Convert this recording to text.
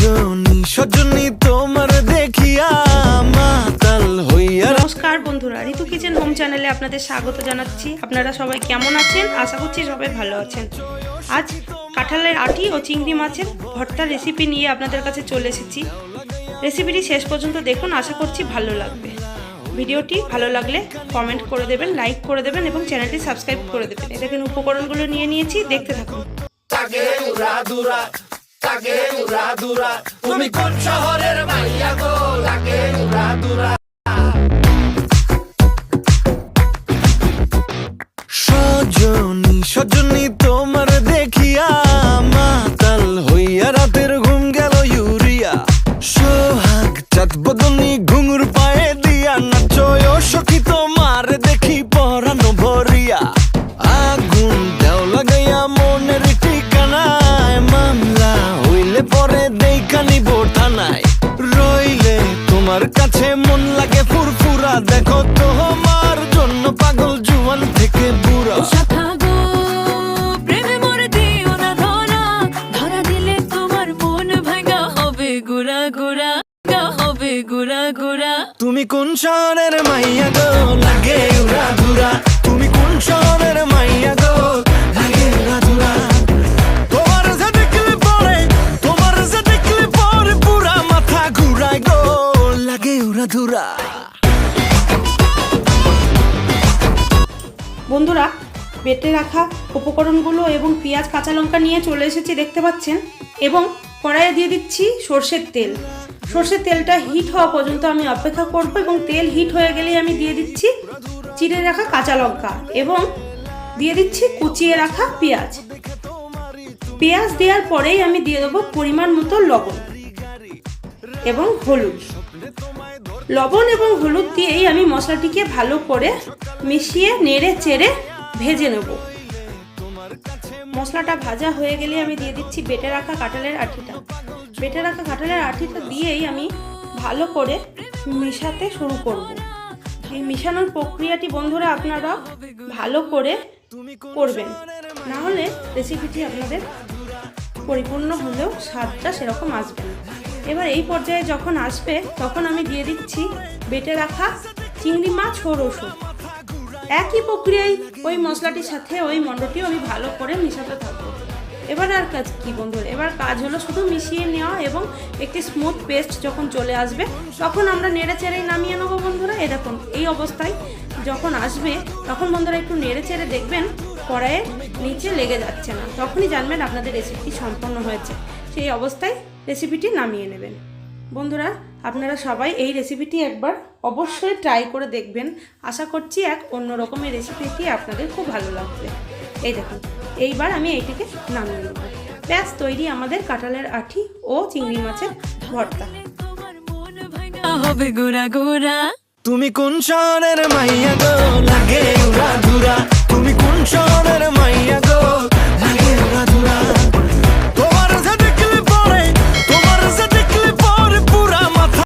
সজনী সজনী তোমার দেখিয়া মাতাল হইয়া নমস্কার বন্ধুরা ঋতু কিচেন হোম চ্যানেলে আপনাদের স্বাগত জানাচ্ছি। আপনারা সবাই কেমন আছেন? আশা করছি সবাই ভালো আছেন। আজ কাঁঠালের আটি ও চিংড়ি মাছের ভর্তার রেসিপি নিয়ে আপনাদের কাছে চলে এসেছি। রেসিপিটি শেষ পর্যন্ত দেখুন আশা করছি ভালো লাগবে। ভিডিওটি ভালো লাগলে কমেন্ট করে দেবেন লাইক করে দেবেন এবং চ্যানেলটি সাবস্ক্রাইব করে দেবেন। এ দেখেন উপকরণগুলো নিয়ে নিয়েছি দেখতে থাকুন। তাকে উড়া দুরা। তুমি কোন শহরের মাইয়া গো? লাগে উড়া দুরা। সজনী সজনী গা হবে গুড়া গুড়া। তুমি কোন শহরের মাইয়া গো? লাগে উড়া ধুরা। তুমি কোন শহরের মাইয়া গো? লাগে উড়া ধুরা। তোমার যে দেখলে পরে তোমার যে দেখলে পরে পুরা মাথা ঘুরায় গো। লাগে উড়া ধুরা। বন্ধুরা, বেটে রাখা উপকরণগুলো এবং পেঁয়াজ, কাঁচা লঙ্কা নিয়ে চলে এসেছি, দেখতে পাচ্ছেন? এবং কড়াইয়ে দিয়ে দিচ্ছি সর্ষের তেল। সর্ষের তেলটা হিট হওয়া পর্যন্ত আমি অপেক্ষা করব এবং তেল হিট হয়ে গেলেই আমি দিয়ে দিচ্ছি চিড়ে রাখা কাঁচা লঙ্কা এবং দিয়ে দিচ্ছি কুচিয়ে রাখা পেঁয়াজ। পেঁয়াজ দেওয়ার পরেই আমি দিয়ে দেবো পরিমাণ মতো লবণ এবং হলুদ। লবণ এবং হলুদ দিয়েই আমি মশলাটিকে ভালো করে মিশিয়ে নেড়ে চেড়ে ভেজে নেব। মশলাটা ভাজা হয়ে গেলে আমি দিয়ে দিচ্ছি বেটে রাখা কাঁঠালের আঠিটা। বেটে রাখা কাঁঠালের আঠিটা দিয়েই আমি ভালো করে মেশাতে শুরু করব। এই মেশানোর প্রক্রিয়াটি বন্ধুরা আপনারা ভালো করে করবেন। না হলে রেসিপিটি আপনাদের পরিপূর্ণ হলেও স্বাদটা সেরকম আসবে না। এবার এই পর্যায়ে যখন আসবে, তখন আমি দিয়ে দিচ্ছি বেটে রাখা চিংড়ি মাছ ও রসুন। একই প্রক্রিয়ায় ওই মশলাটির সাথে ওই মণ্ডটিও আমি ভালো করে মিশাতে থাকব। এবার আর কাজ কি বন্ধুরা এবার কাজ হলো শুধু মিশিয়ে নেওয়া এবং একটি স্মুথ পেস্ট যখন চলে আসবে, তখন আমরা নেড়ে চেড়েই নামিয়ে নেব বন্ধুরা। এ দেখুন, এই অবস্থায় যখন আসবে, তখন বন্ধুরা একটু নেড়ে চেড়ে দেখবেন কড়াইয়ের নিচে লেগে যাচ্ছে না। তখনই জানবেন আপনাদের রেসিপি সম্পন্ন হয়েছে। সেই অবস্থায় রেসিপিটি নামিয়ে নেবেন। বন্ধুরা, আপনারা সবাই এই রেসিপিটি একবার অবশ্যই ট্রাই করে দেখবেন। আশা করছি এক অন্য রকমের রেসিপিটি আপনাদের খুব ভালো লাগবে। এই দেখুন, এইবার আমি এইটিকে নামিয়ে নেব। ব্যাস, তৈরি আমাদের কাঁঠালের আঠি ও চিংড়ি মাছের ভর্তা। হবে তুমি কোন শহরের মাইয়া গো? লাগে উড়া ধুরা